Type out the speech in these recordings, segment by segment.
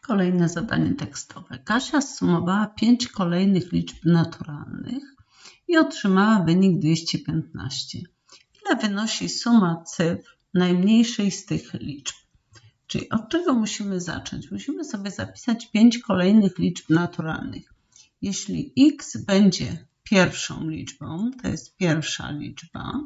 Kolejne zadanie tekstowe. Kasia zsumowała pięć kolejnych liczb naturalnych i otrzymała wynik 215. Ile wynosi suma cyfr najmniejszej z tych liczb? Czyli od czego musimy zacząć? Musimy sobie zapisać pięć kolejnych liczb naturalnych. Jeśli x będzie pierwszą liczbą, to jest pierwsza liczba,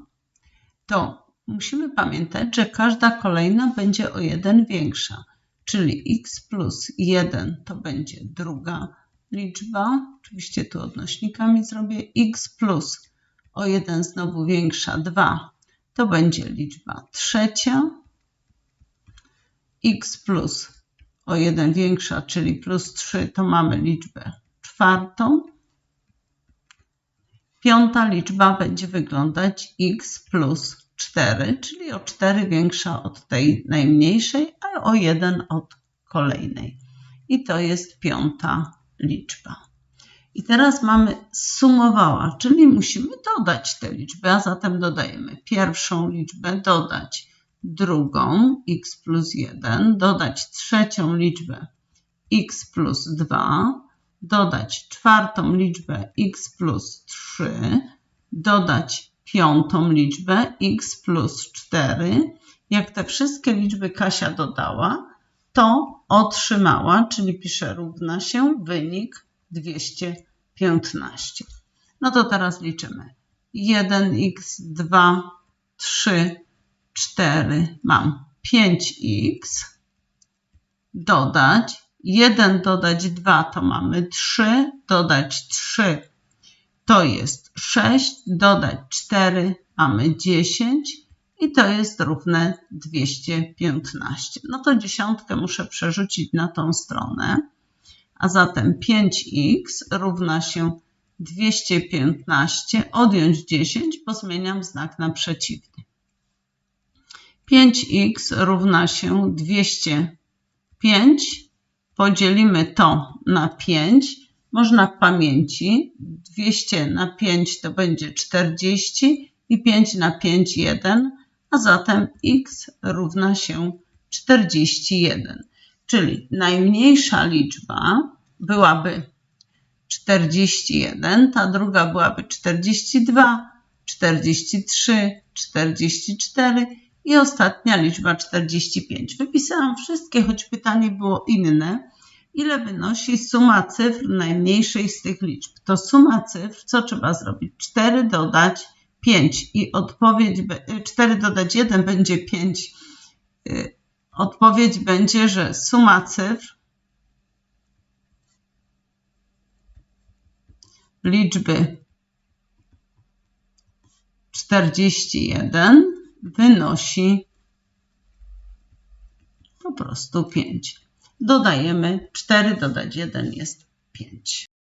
to musimy pamiętać, że każda kolejna będzie o jeden większa, czyli x plus 1 to będzie druga liczba, oczywiście tu odnośnikami zrobię, x plus o 1 znowu większa 2 to będzie liczba trzecia, x plus o 1 większa, czyli plus 3 to mamy liczbę czwartą, Piąta liczba będzie wyglądać x plus 4, czyli o 4 większa od tej najmniejszej, a o 1 od kolejnej. I to jest piąta liczba. I teraz mamy sumowała, czyli musimy dodać te liczby, a zatem dodajemy pierwszą liczbę, dodać drugą x plus 1, dodać trzecią liczbę x plus 2, dodać czwartą liczbę x plus 3, dodać piątą liczbę x plus 4. Jak te wszystkie liczby Kasia dodała, to otrzymała, czyli pisze równa się wynik 215. No to teraz liczymy. 1x, 2, 3, 4, mam 5x, dodać 1 dodać 2 to mamy 3, dodać 3 to jest 6, dodać 4 mamy 10 i to jest równe 215. No to dziesiątkę muszę przerzucić na tą stronę, a zatem 5x równa się 215, odjąć 10, bo zmieniam znak na przeciwny. 5x równa się 205, podzielimy to na 5, można w pamięci 200 na 5 to będzie 40 i 5 na 5 1, a zatem x równa się 41. Czyli najmniejsza liczba byłaby 41, ta druga byłaby 42, 43, 44 i ostatnia liczba 45. Wypisałam wszystkie, choć pytanie było inne. Ile wynosi suma cyfr najmniejszej z tych liczb? To suma cyfr, co trzeba zrobić? 4 dodać 5 i odpowiedź 4 dodać 1 będzie 5. Odpowiedź będzie, że suma cyfr liczby 41 wynosi po prostu 5. Dodajemy 4, dodać 1 jest 5.